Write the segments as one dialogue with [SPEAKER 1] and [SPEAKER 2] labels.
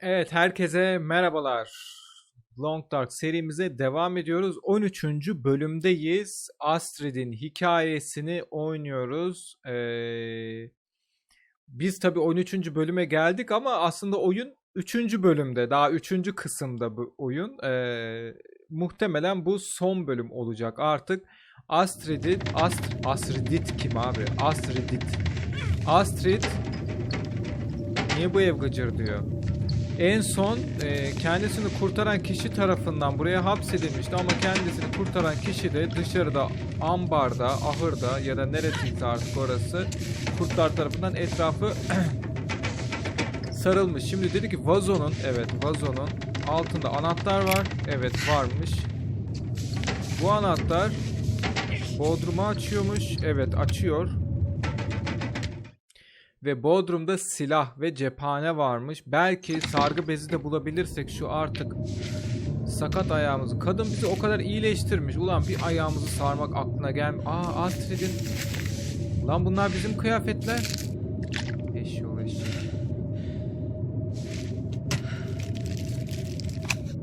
[SPEAKER 1] Evet, herkese merhabalar. Long Dark serimize devam ediyoruz. 13. bölümdeyiz. Astrid'in hikayesini oynuyoruz. Ee, biz tabii 13. bölüme geldik ama aslında oyun 3. bölümde. Daha 3. kısımda bu oyun. Ee, muhtemelen bu son bölüm olacak artık. Astrid'in... Ast Astridit kim abi? Astridit. Astrid... Niye bu ev gıcır diyor? En son e, kendisini kurtaran kişi tarafından buraya hapsedilmişti ama kendisini kurtaran kişi de dışarıda ambarda, ahırda ya da neresiyse artık orası kurtlar tarafından etrafı sarılmış. Şimdi dedi ki vazonun, evet vazonun altında anahtar var. Evet varmış. Bu anahtar Bodrum'u açıyormuş. Evet açıyor. Ve Bodrum'da silah ve cephane varmış. Belki sargı bezi de bulabilirsek şu artık sakat ayağımızı. Kadın bizi o kadar iyileştirmiş. Ulan bir ayağımızı sarmak aklına gelmiyor. Aa Astrid'in. Lan bunlar bizim kıyafetler. Eşyol eşek.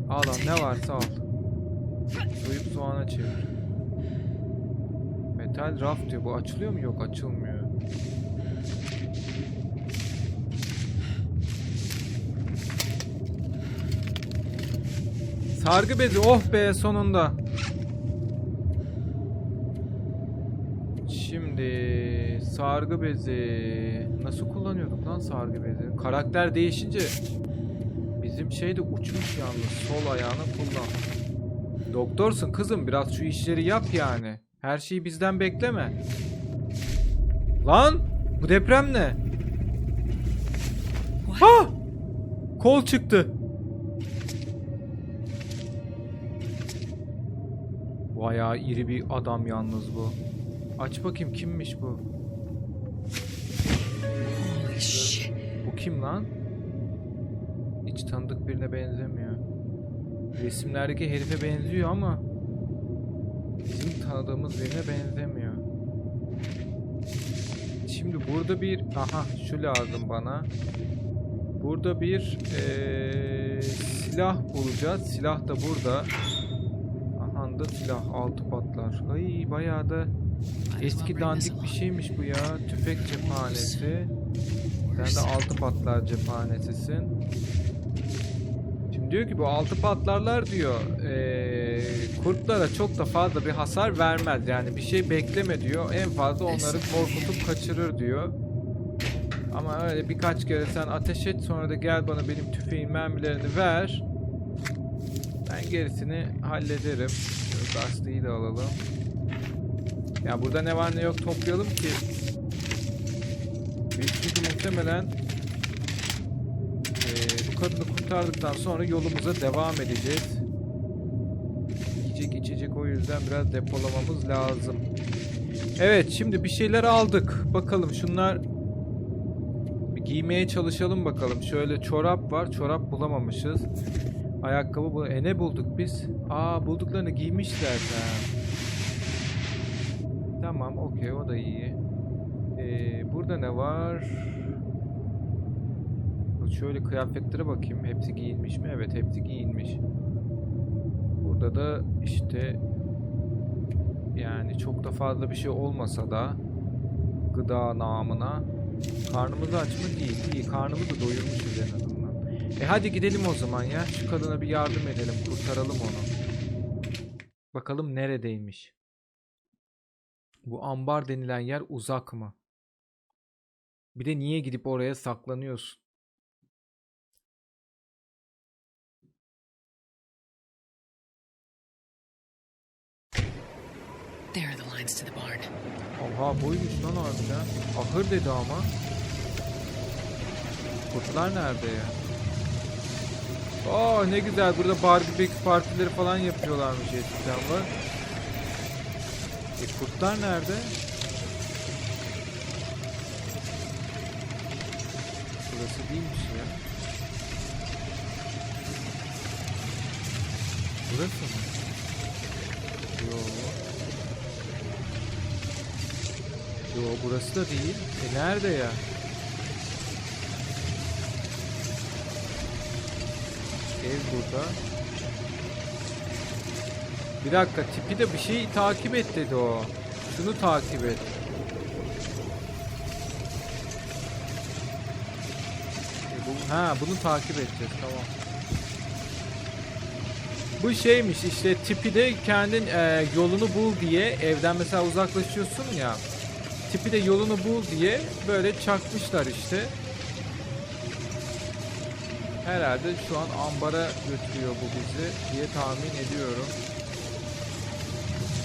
[SPEAKER 1] Al lan ne varsa al. Soyup soğana çevir. Metal raf diyor. Bu açılıyor mu? Yok açılmıyor. Sargı bezi oh be sonunda. Şimdi sargı bezi nasıl kullanıyorduk lan sargı bezi? Karakter değişince bizim şey de uçmuş yalnız sol ayağını kullan. Doktorsun kızım biraz şu işleri yap yani. Her şeyi bizden bekleme. Lan bu deprem ne? Ha! Kol çıktı. Bayağı iri bir adam yalnız bu. Aç bakayım kimmiş bu? Bu kim lan? Hiç tanıdık birine benzemiyor. Resimlerdeki herife benziyor ama bizim tanıdığımız birine benzemiyor. Şimdi burada bir aha şu lazım bana. Burada bir eee, silah bulacağız. Silah da burada. Aha da silah altı patlar. Ay bayağı da eski dandik bir şeymiş bu ya. Tüfek cephanesi. Sen de altı patlar cephanesisin. Şimdi diyor ki bu altı patlarlar diyor. Ee, kurtlara çok da fazla bir hasar vermez. Yani bir şey bekleme diyor. En fazla onları korkutup kaçırır diyor. Ama öyle birkaç kere sen ateş et sonra da gel bana benim tüfeğin mermilerini ver. Ben gerisini hallederim. Şu lastiği de alalım. Ya burada ne var ne yok toplayalım ki. Çünkü muhtemelen eee, bu kadını kurtardıktan sonra yolumuza devam edeceğiz. Yiyecek içecek o yüzden biraz depolamamız lazım. Evet şimdi bir şeyler aldık. Bakalım şunlar bir giymeye çalışalım bakalım. Şöyle çorap var. Çorap bulamamışız. Ayakkabı bu. E ne bulduk biz? Aa bulduklarını giymişler. Ha. Tamam okey o da iyi. Ee, burada ne var? Şöyle kıyafetlere bakayım. Hepsi giyinmiş mi? Evet hepsi giyinmiş. Burada da işte yani çok da fazla bir şey olmasa da gıda namına karnımız aç mı değil. İyi karnımızı doyurmuşuz en azından. E hadi gidelim o zaman ya. Şu kadına bir yardım edelim. Kurtaralım onu. Bakalım neredeymiş. Bu ambar denilen yer uzak mı? Bir de niye gidip oraya saklanıyorsun?
[SPEAKER 2] There are the lines to the barn.
[SPEAKER 1] Oha buymuş lan harbiden. Ahır dedi ama. Kurtlar nerede ya? Aa ne güzel burada barbekü partileri falan yapıyorlarmış eskiden var. E kurtlar nerede? Burası değilmiş ya. Burası mı? Yo. Yo burası da değil. E nerede ya? Ev burada. Bir dakika tipi de bir şeyi takip et dedi o. Şunu takip et. E bu, ha bunu takip edeceğiz tamam. Bu şeymiş işte tipi de kendin e, yolunu bul diye evden mesela uzaklaşıyorsun ya. Tipi de yolunu bul diye böyle çakmışlar işte. Herhalde şu an ambara götürüyor bu bizi diye tahmin ediyorum.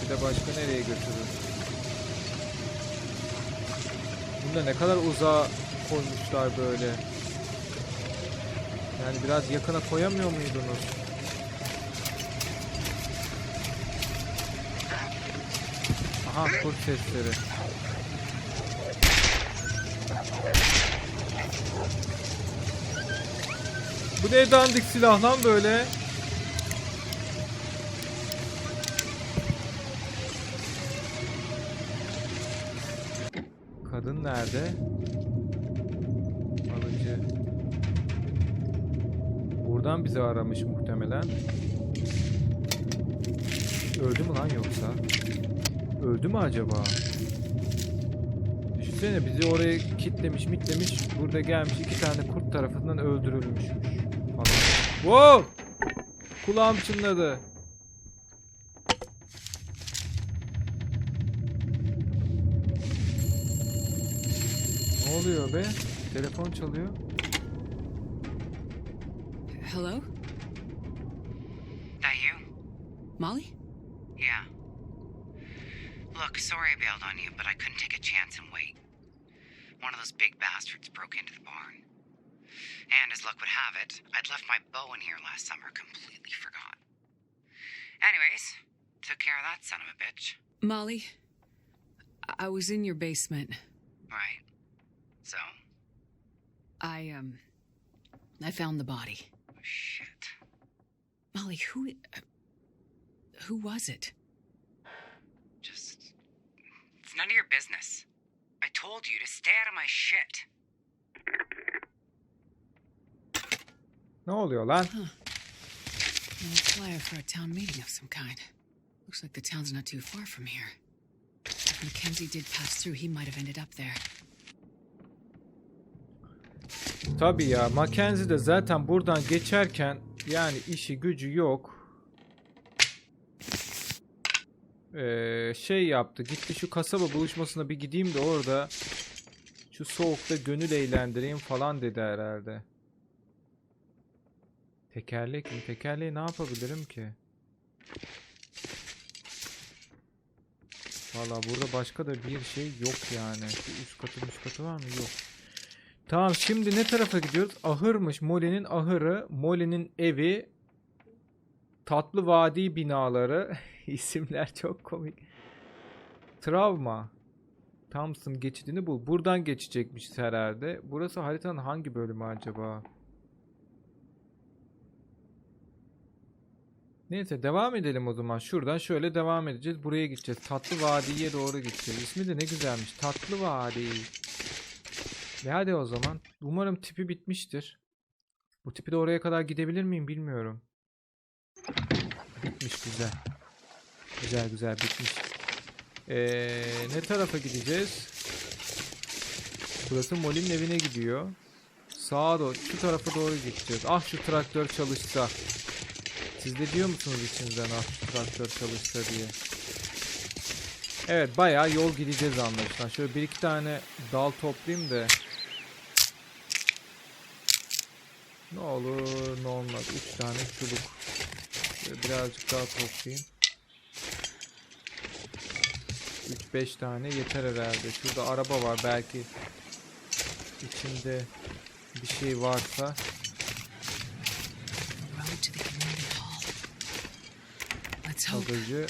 [SPEAKER 1] Bir de başka nereye götürür? Bunda ne kadar uzağa koymuşlar böyle. Yani biraz yakına koyamıyor muydunuz? Aha kurt sesleri. Bu ne dandik silah lan böyle? Kadın nerede? Alıcı. Buradan bizi aramış muhtemelen. Öldü mü lan yoksa? Öldü mü acaba? Düşünsene bizi oraya kitlemiş mitlemiş burada gelmiş iki tane kurt tarafından öldürülmüş. Wow! Kulağım çınladı. Ne oluyor be? Telefon çalıyor.
[SPEAKER 2] Hello?
[SPEAKER 3] That you?
[SPEAKER 2] Molly?
[SPEAKER 3] Yeah. Look, sorry I bailed on you, but I couldn't take a chance and wait. One of those big bastards broke into the barn. And as luck would have it, I'd left my bow in here last summer, completely forgot. Anyways, took care of that son of a bitch.
[SPEAKER 2] Molly? I- was in your basement.
[SPEAKER 3] Right. So?
[SPEAKER 2] I, um. I found the body.
[SPEAKER 3] Oh, shit.
[SPEAKER 2] Molly, who. uh, Who was it?
[SPEAKER 3] Just. It's none of your business. I told you to stay out of my shit.
[SPEAKER 1] Ne oluyor lan?
[SPEAKER 2] A flyer for a town meeting of some kind. Looks like the town's not too far from here. If Mackenzie did pass through, he might have ended up there.
[SPEAKER 1] Tabii ya Mackenzie de zaten buradan geçerken yani işi gücü yok. Ee, şey yaptı gitti şu kasaba buluşmasına bir gideyim de orada şu soğukta gönül eğlendireyim falan dedi herhalde. Tekerlek mi? Tekerleği ne yapabilirim ki? Valla burada başka da bir şey yok yani. Şu üst katı üst katı var mı? Yok. Tamam şimdi ne tarafa gidiyoruz? Ahırmış. Molly'nin ahırı. Molly'nin evi. Tatlı Vadi binaları. İsimler çok komik. Travma. Thompson geçidini bul. Buradan geçecekmiş herhalde. Burası haritanın hangi bölümü acaba? Neyse devam edelim o zaman. Şuradan şöyle devam edeceğiz. Buraya gideceğiz. Tatlı Vadi'ye doğru gideceğiz. İsmi de ne güzelmiş. Tatlı Vadi. Ve hadi o zaman. Umarım tipi bitmiştir. Bu tipi de oraya kadar gidebilir miyim bilmiyorum. Bitmiş güzel. Güzel güzel bitmiş. Ee, ne tarafa gideceğiz? Burası Molly'nin evine gidiyor. Sağa doğru, şu tarafa doğru gideceğiz. Ah şu traktör çalışsa. Siz de diyor musunuz içinizden ah traktör çalışsa diye. Evet bayağı yol gideceğiz anlaşılan. Şöyle bir iki tane dal toplayayım da. Ne olur ne olmaz. Üç tane çubuk. Şöyle birazcık daha toplayayım. 3-5 tane yeter herhalde. Şurada araba var belki içinde bir şey varsa.
[SPEAKER 2] Road to the community hall.
[SPEAKER 1] Bagajı.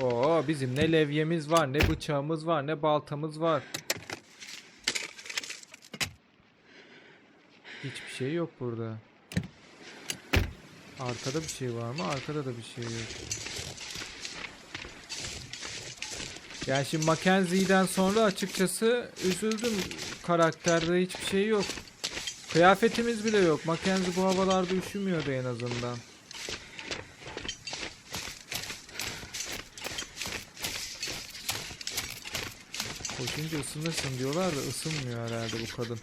[SPEAKER 1] Oo bizim ne levyemiz var, ne bıçağımız var, ne baltamız var. Hiçbir şey yok burada. Arkada bir şey var mı? Arkada da bir şey yok. Yani şimdi Mackenzie'den sonra açıkçası üzüldüm. Karakterde hiçbir şey yok. Kıyafetimiz bile yok. Mackenzie bu havalarda üşümüyordu en azından. Koşunca ısınırsın diyorlar da ısınmıyor herhalde bu kadın.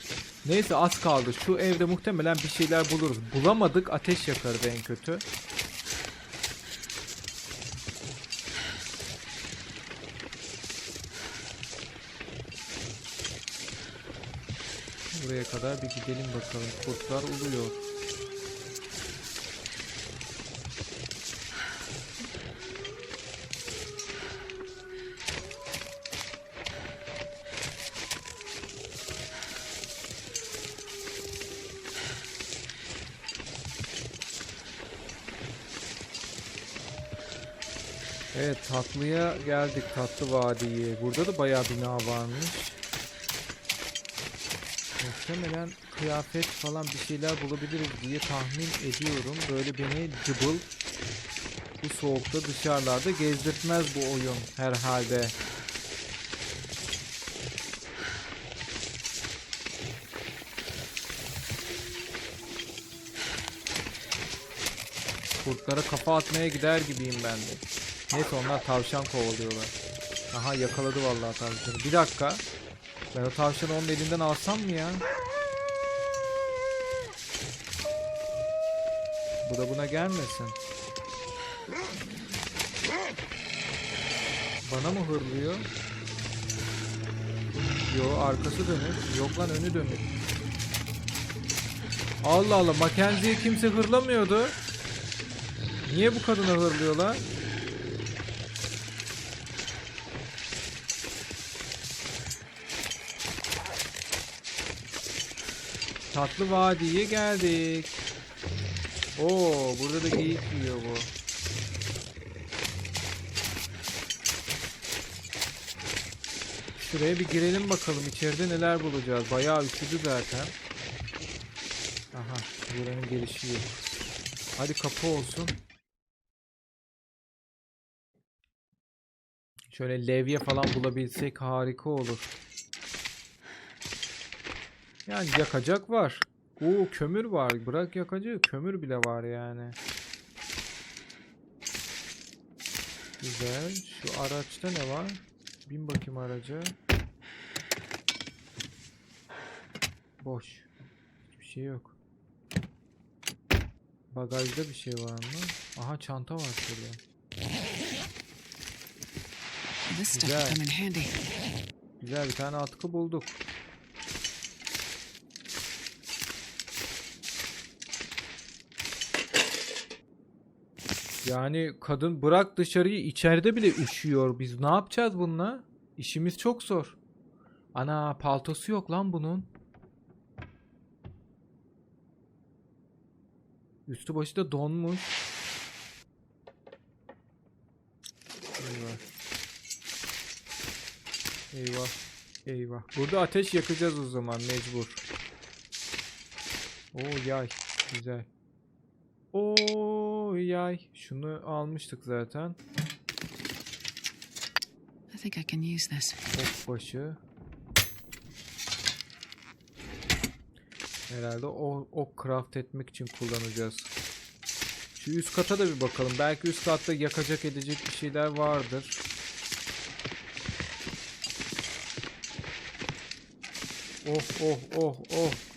[SPEAKER 1] Neyse az kaldı. Şu evde muhtemelen bir şeyler buluruz. Bulamadık ateş yakarız en kötü. Buraya kadar bir gidelim bakalım. Kurtlar uluyor. Evet tatlıya geldik tatlı vadiye. Burada da bayağı bina varmış. Muhtemelen kıyafet falan bir şeyler bulabiliriz diye tahmin ediyorum. Böyle beni cıbıl bu soğukta dışarılarda gezdirtmez bu oyun herhalde. Kurtlara kafa atmaya gider gibiyim ben de. Neyse onlar tavşan kovalıyorlar. Aha yakaladı vallahi tavşanı. Bir dakika. Ben o tavşanı onun elinden alsam mı ya? Bu da buna gelmesin. Bana mı hırlıyor? Yo arkası dönük. Yok lan önü dönük. Allah Allah Mackenzie'yi kimse hırlamıyordu. Niye bu kadına hırlıyorlar? Tatlı Vadi'ye geldik. Oo, burada da geyik yiyor bu. Şuraya bir girelim bakalım içeride neler bulacağız. Bayağı üşüdü zaten. Aha, buranın gelişi yok. Hadi kapı olsun. Şöyle levye falan bulabilsek harika olur. Yani yakacak var. Oo kömür var. Bırak yakacı. Kömür bile var yani. Güzel. Şu araçta ne var? Bin bakayım araca. Boş. Hiçbir şey yok. Bagajda bir şey var mı? Aha çanta var
[SPEAKER 2] stuff
[SPEAKER 1] Güzel. Güzel bir tane atkı bulduk. Yani kadın bırak dışarıyı içeride bile üşüyor. Biz ne yapacağız bununla? İşimiz çok zor. Ana paltosu yok lan bunun. Üstü başı da donmuş. Eyvah. Eyvah. Eyvah. Burada ateş yakacağız o zaman mecbur. Oo yay. Güzel. Oo yay. Şunu almıştık zaten.
[SPEAKER 2] I think I can use this.
[SPEAKER 1] Ok başı. Herhalde o ok craft etmek için kullanacağız. Şu üst kata da bir bakalım. Belki üst katta yakacak edecek bir şeyler vardır. Oh oh oh oh.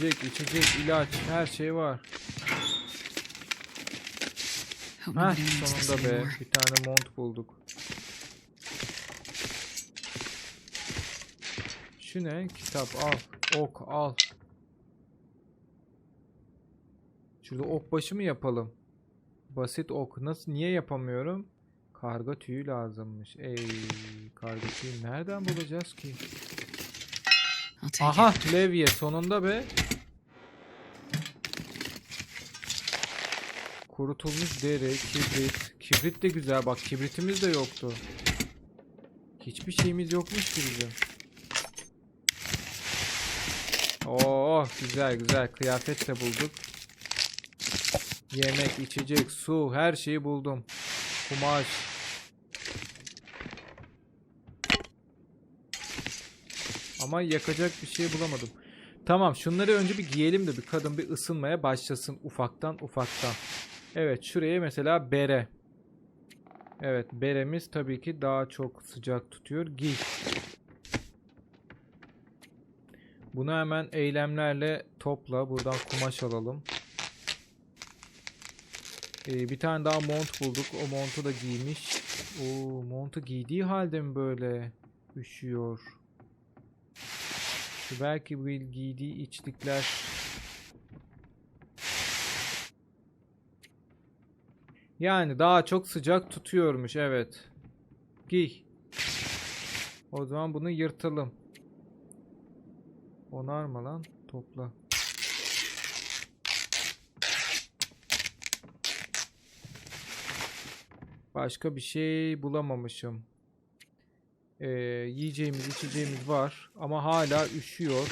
[SPEAKER 1] Yiyecek, içecek, ilaç, her şey var. Ha sonunda be. Bir tane mont bulduk. Şu ne? Kitap al. Ok al. Şurada ok başı mı yapalım? Basit ok. Nasıl? Niye yapamıyorum? Karga tüyü lazımmış. Ey karga tüyü nereden bulacağız ki? Aha levye sonunda be. Kurutulmuş deri, kibrit. Kibrit de güzel bak kibritimiz de yoktu. Hiçbir şeyimiz yokmuş ki bizim. Oo güzel güzel kıyafet de bulduk. Yemek, içecek, su her şeyi buldum. Kumaş. Ama yakacak bir şey bulamadım. Tamam şunları önce bir giyelim de bir kadın bir ısınmaya başlasın ufaktan ufaktan. Evet şuraya mesela bere. Evet beremiz tabii ki daha çok sıcak tutuyor. Giy. Bunu hemen eylemlerle topla. Buradan kumaş alalım. Ee, bir tane daha mont bulduk. O montu da giymiş. Oo, montu giydiği halde mi böyle üşüyor? Belki bu giydiği içlikler Yani daha çok sıcak tutuyormuş evet. Giy. O zaman bunu yırtalım. Onarma lan. Topla. Başka bir şey bulamamışım. Ee, yiyeceğimiz, içeceğimiz var. Ama hala üşüyor.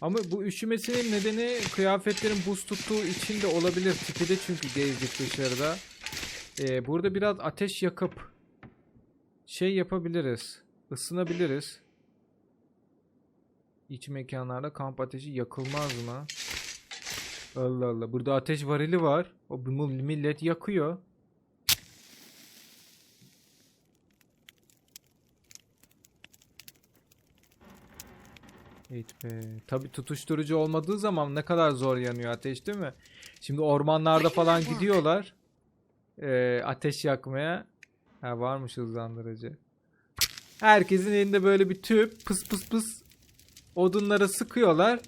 [SPEAKER 1] Ama bu üşümesinin nedeni kıyafetlerin buz tuttuğu için de olabilir. Tipi de çünkü gezdik dışarıda. Ee, burada biraz ateş yakıp şey yapabiliriz. Isınabiliriz. İç mekanlarda kamp ateşi yakılmaz mı? Allah Allah. Burada ateş varili var. O millet yakıyor. Be. Tabi tutuşturucu olmadığı zaman ne kadar zor yanıyor ateş değil mi? Şimdi ormanlarda falan gidiyorlar. Ee, ateş yakmaya. Ha varmış hızlandırıcı. Herkesin elinde böyle bir tüp pıs pıs pıs odunları sıkıyorlar.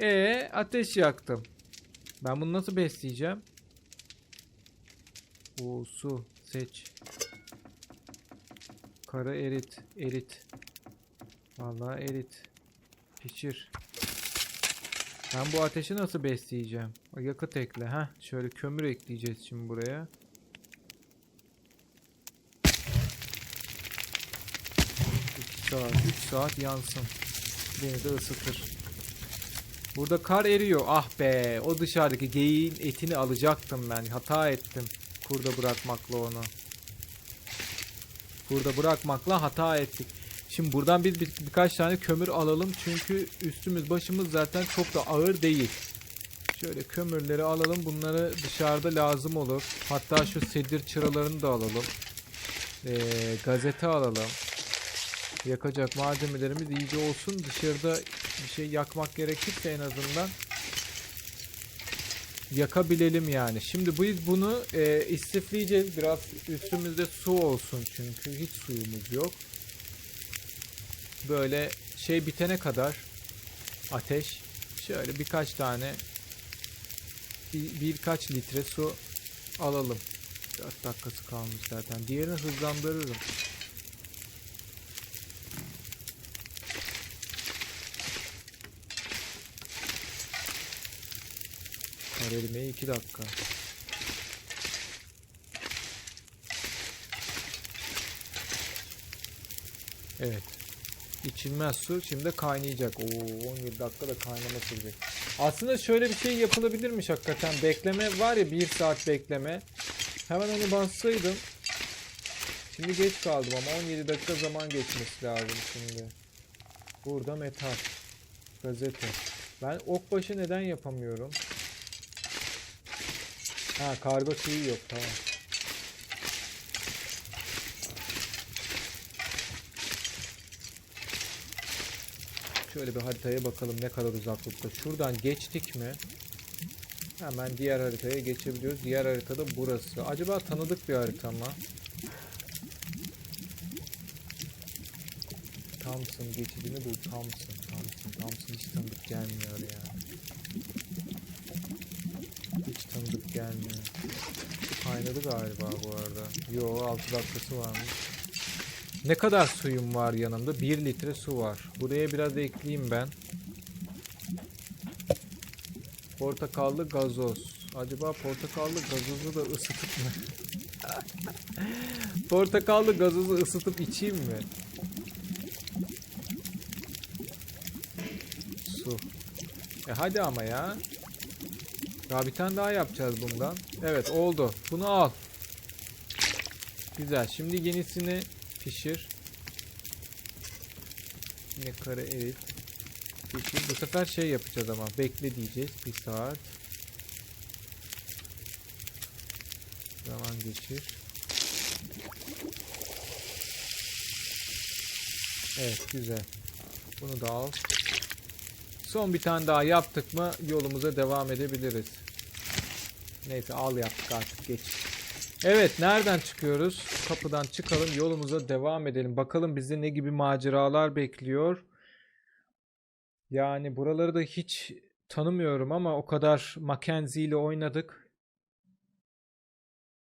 [SPEAKER 1] E ateş yaktım. Ben bunu nasıl besleyeceğim? O su seç. Kara erit, erit. Vallahi erit. Pişir. Ben bu ateşi nasıl besleyeceğim? Yakıt ekle. ha. Şöyle kömür ekleyeceğiz şimdi buraya. İki saat, 3 saat yansın. Beni de ısıtır. Burada kar eriyor. Ah be. O dışarıdaki geyiğin etini alacaktım ben. Hata ettim. Kurda bırakmakla onu. Burada bırakmakla hata ettik. Şimdi buradan biz bir, birkaç tane kömür alalım. Çünkü üstümüz başımız zaten çok da ağır değil. Şöyle kömürleri alalım. Bunları dışarıda lazım olur. Hatta şu sedir çıralarını da alalım. Ee, gazete alalım. Yakacak malzemelerimiz iyice olsun. Dışarıda bir şey yakmak gerekirse en azından yakabilelim yani. Şimdi biz bunu e, istifleyeceğiz. Biraz üstümüzde su olsun çünkü hiç suyumuz yok. Böyle şey bitene kadar ateş şöyle birkaç tane bir, birkaç litre su alalım. 4 dakikası kalmış zaten. Diğerini hızlandırırım. Kar erimeye 2 dakika. Evet. İçilmez su şimdi kaynayacak. Oo 17 dakika da kaynama sürecek. Aslında şöyle bir şey yapılabilirmiş hakikaten. Bekleme var ya 1 saat bekleme. Hemen onu bassaydım. Şimdi geç kaldım ama 17 dakika zaman geçmesi lazım şimdi. Burada metal. Gazete. Ben okbaşı neden yapamıyorum? Ha kargo suyu yok tamam. Şöyle bir haritaya bakalım ne kadar uzaklıkta. Şuradan geçtik mi? Hemen diğer haritaya geçebiliyoruz. Diğer haritada burası. Acaba tanıdık bir harita mı? Thompson geçidini bul. Thompson. Thompson. Thompson hiç tanıdık gelmiyor ya. Hiç tanıdık gelmiyor. Kaynadı galiba bu arada. Yo 6 dakikası varmış. Ne kadar suyum var yanımda? 1 litre su var. Buraya biraz ekleyeyim ben. Portakallı gazoz. Acaba portakallı gazozu da ısıtıp mı? portakallı gazozu ısıtıp içeyim mi? Su. E hadi ama ya. Daha bir tane daha yapacağız bundan. Evet oldu. Bunu al. Güzel. Şimdi yenisini pişir. Yine kare erit. Geçir. Bu sefer şey yapacağız ama. Bekle diyeceğiz. Bir saat. Zaman geçir. Evet güzel. Bunu da al. Son bir tane daha yaptık mı yolumuza devam edebiliriz. Neyse al yaptık artık geç. Evet nereden çıkıyoruz? Kapıdan çıkalım yolumuza devam edelim. Bakalım bizi ne gibi maceralar bekliyor. Yani buraları da hiç tanımıyorum ama o kadar Mackenzie ile oynadık.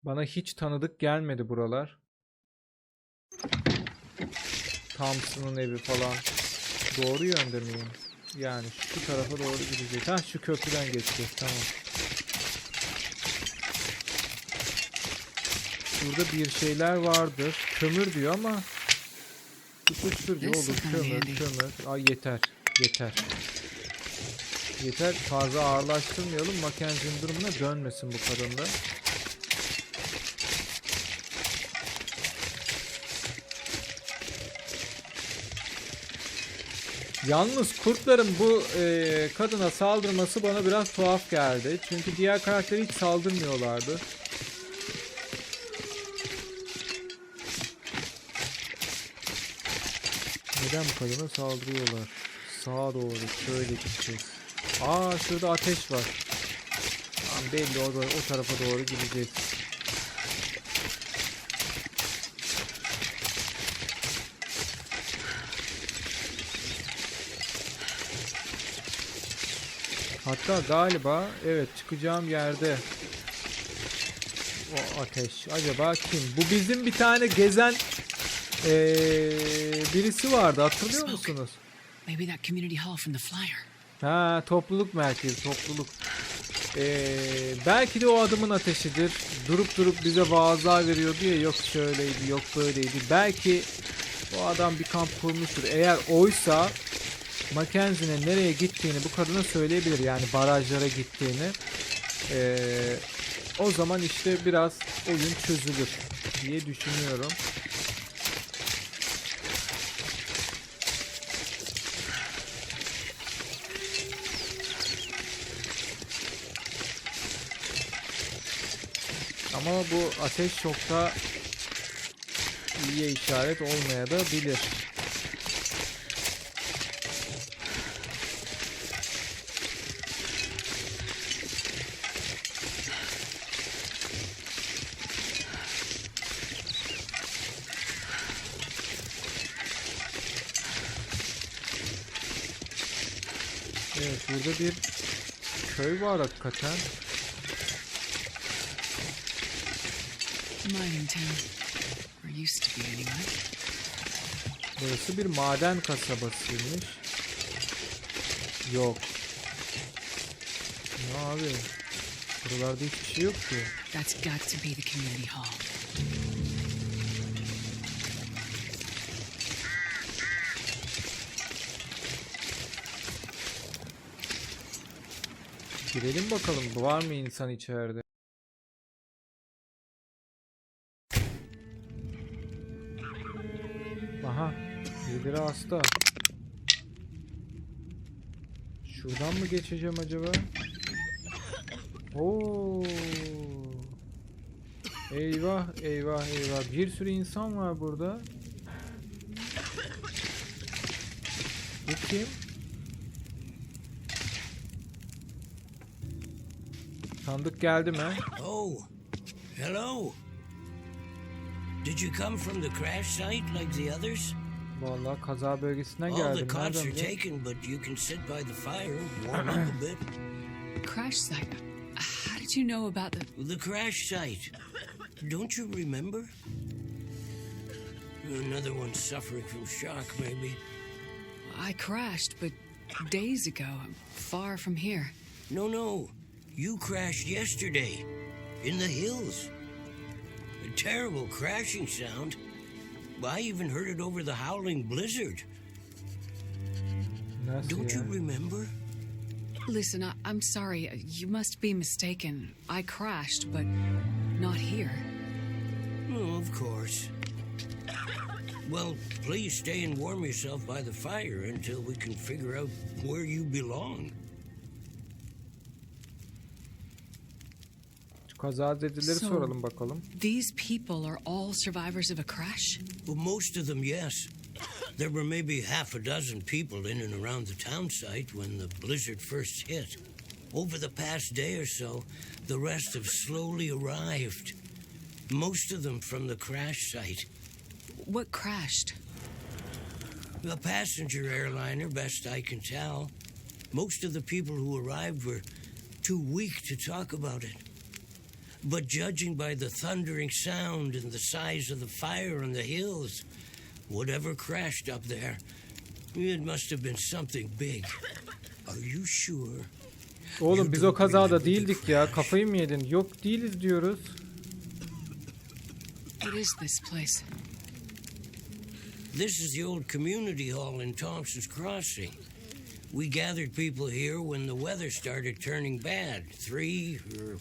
[SPEAKER 1] Bana hiç tanıdık gelmedi buralar. Thompson'ın evi falan. Doğru yönde miyim? Yani şu tarafa doğru gideceğiz. Ha şu köprüden geçeceğiz. Tamam. Burada bir şeyler vardır. Kömür diyor ama tutuşturucu
[SPEAKER 2] Neyse,
[SPEAKER 1] olur. Kömür, kömür. Ay yeter. Yeter. Yeter. Fazla ağırlaştırmayalım. Mackenzie'nin durumuna dönmesin bu kadın da. Yalnız kurtların bu e, kadına saldırması bana biraz tuhaf geldi. Çünkü diğer karakter hiç saldırmıyorlardı. Neden bu kadına saldırıyorlar? Sağa doğru şöyle gideceğiz. Aa şurada ateş var. Tamam belli o, o tarafa doğru gideceğiz. Hatta galiba evet çıkacağım yerde o ateş. Acaba kim? Bu bizim bir tane gezen eee, birisi vardı hatırlıyor musunuz? Ha topluluk merkezi topluluk. Ee, belki de o adamın ateşidir. Durup durup bize vaazlar veriyordu ya yok şöyleydi yok böyleydi. Belki o adam bir kamp kurmuştur. Eğer oysa Mackenzie'nin nereye gittiğini bu kadına söyleyebilir. Yani barajlara gittiğini. Ee, o zaman işte biraz oyun çözülür diye düşünüyorum. Ama bu ateş çok da iyiye işaret olmaya da bilir. Evet burada bir köy var hakikaten.
[SPEAKER 2] Mining town. Or used to be anyway.
[SPEAKER 1] Burası bir maden kasabasıymış. Yok. Ne abi? Buralarda hiçbir şey yok ki.
[SPEAKER 2] That's got to be the community hall.
[SPEAKER 1] Girelim bakalım var mı insan içeride? Birileri hasta. Şuradan mı geçeceğim acaba? Oo. Eyvah eyvah eyvah. Bir sürü insan var burada. Bu kim? Sandık geldi mi?
[SPEAKER 4] Oh, hello. Did you come from the crash site like the others?
[SPEAKER 1] Vallahi kaza bölgesinden
[SPEAKER 4] All the
[SPEAKER 1] geldim.
[SPEAKER 4] cots
[SPEAKER 1] Nereden
[SPEAKER 4] are taken, but you can sit by the fire, warm up a bit.
[SPEAKER 2] Crash site. How did you know about the.
[SPEAKER 4] The crash site. Don't you remember? Another one suffering from shock, maybe.
[SPEAKER 2] I crashed, but days ago, far from here.
[SPEAKER 4] No, no. You crashed yesterday. In the hills. A terrible crashing sound. I even heard it over the howling blizzard.
[SPEAKER 1] Nasıl
[SPEAKER 4] Don't
[SPEAKER 1] ya?
[SPEAKER 4] you remember?
[SPEAKER 2] Listen, I, I'm sorry. Uh, you must be mistaken. I crashed, but not here.
[SPEAKER 4] Oh, of course. Well, please stay and warm yourself by the fire until we can figure out where you belong.
[SPEAKER 1] Şu kazazedeleri
[SPEAKER 2] So-
[SPEAKER 1] soralım bakalım.
[SPEAKER 2] These people are all survivors of a crash?
[SPEAKER 4] Well, most of them, yes. There were maybe half a dozen people in and around the town site when the blizzard first hit. Over the past day or so, the rest have slowly arrived. Most of them from the crash site.
[SPEAKER 2] What crashed?
[SPEAKER 4] A passenger airliner, best I can tell. Most of the people who arrived were too weak to talk about it. But judging by the thundering sound and the size of the fire on the hills, whatever crashed up there, it must have been something big. Are you sure?
[SPEAKER 1] Oğlum biz o kazada değildik ya. Kafayı mı yedin? Yok değiliz diyoruz.
[SPEAKER 2] What is this place?
[SPEAKER 4] This is the old community hall in Thompson's Crossing. We gathered people here when the weather started turning bad. Three, or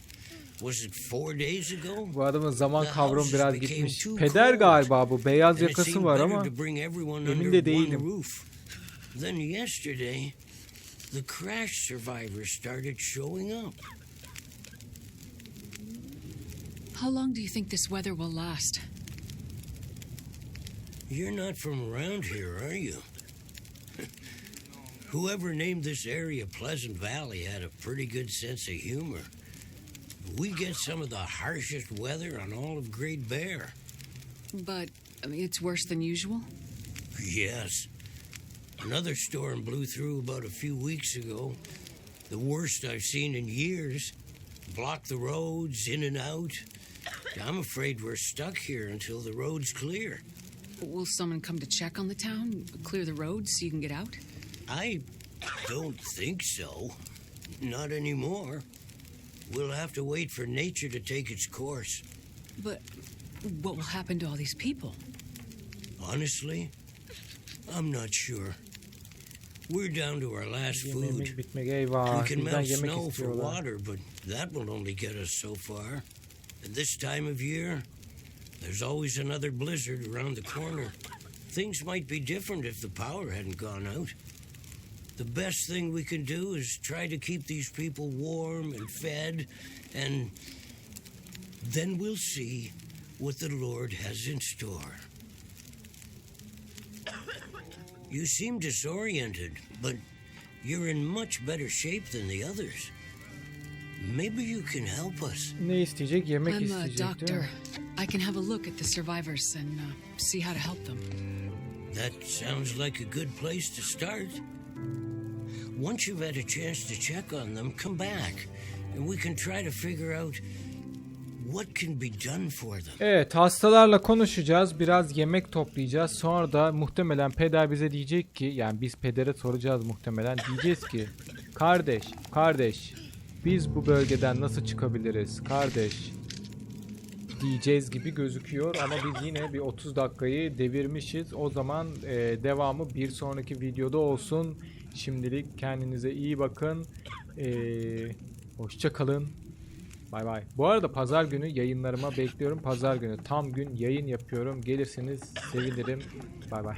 [SPEAKER 4] was it four days ago?
[SPEAKER 1] Bu adamın zaman
[SPEAKER 4] The
[SPEAKER 1] kavramı
[SPEAKER 4] houses
[SPEAKER 1] biraz
[SPEAKER 4] became
[SPEAKER 1] gitmiş. Peder galiba bu. Beyaz yakası var ama
[SPEAKER 4] to bring everyone
[SPEAKER 1] emin
[SPEAKER 4] under
[SPEAKER 1] de
[SPEAKER 4] one
[SPEAKER 1] değilim.
[SPEAKER 4] roof. Then yesterday, the crash survivors started showing up.
[SPEAKER 2] How long do you think this weather will last?
[SPEAKER 4] You're not from around here, are you? Whoever named this area Pleasant Valley had a pretty good sense of humor. We get some of the harshest weather on all of Great Bear.
[SPEAKER 2] But it's worse than usual?
[SPEAKER 4] Yes. Another storm blew through about a few weeks ago. The worst I've seen in years. Blocked the roads in and out. I'm afraid we're stuck here until the road's clear.
[SPEAKER 2] Will someone come to check on the town? Clear the roads so you can get out?
[SPEAKER 4] I don't think so. Not anymore. We'll have to wait for nature to take its course.
[SPEAKER 2] But what will happen to all these people?
[SPEAKER 4] Honestly, I'm not sure. We're down to our last food. We can melt snow for water, but that will only get us so far. At this time of year, there's always another blizzard around the corner. Things might be different if the power hadn't gone out. The best thing we can do is try to keep these people warm and fed, and then we'll see what the Lord has in store. You seem disoriented, but you're in much better shape than the others. Maybe you can help us.
[SPEAKER 1] Ne isteyecek? Yemek
[SPEAKER 2] I'm a
[SPEAKER 1] isteyecek değil
[SPEAKER 2] doctor. I can have a look at the survivors and uh, see how to help them.
[SPEAKER 4] That sounds like a good place to start. Once you've had a chance to check on them, come back, and we can try to figure out what can be done for them.
[SPEAKER 1] Evet hastalarla konuşacağız. Biraz yemek toplayacağız. Sonra da muhtemelen peder bize diyecek ki yani biz pedere soracağız muhtemelen. Diyeceğiz ki kardeş kardeş biz bu bölgeden nasıl çıkabiliriz kardeş diyeceğiz gibi gözüküyor ama biz yine bir 30 dakikayı devirmişiz. O zaman e, devamı bir sonraki videoda olsun. Şimdilik kendinize iyi bakın. E, hoşça kalın. Bay bay. Bu arada pazar günü yayınlarıma bekliyorum. Pazar günü tam gün yayın yapıyorum. Gelirseniz sevinirim. Bay bay.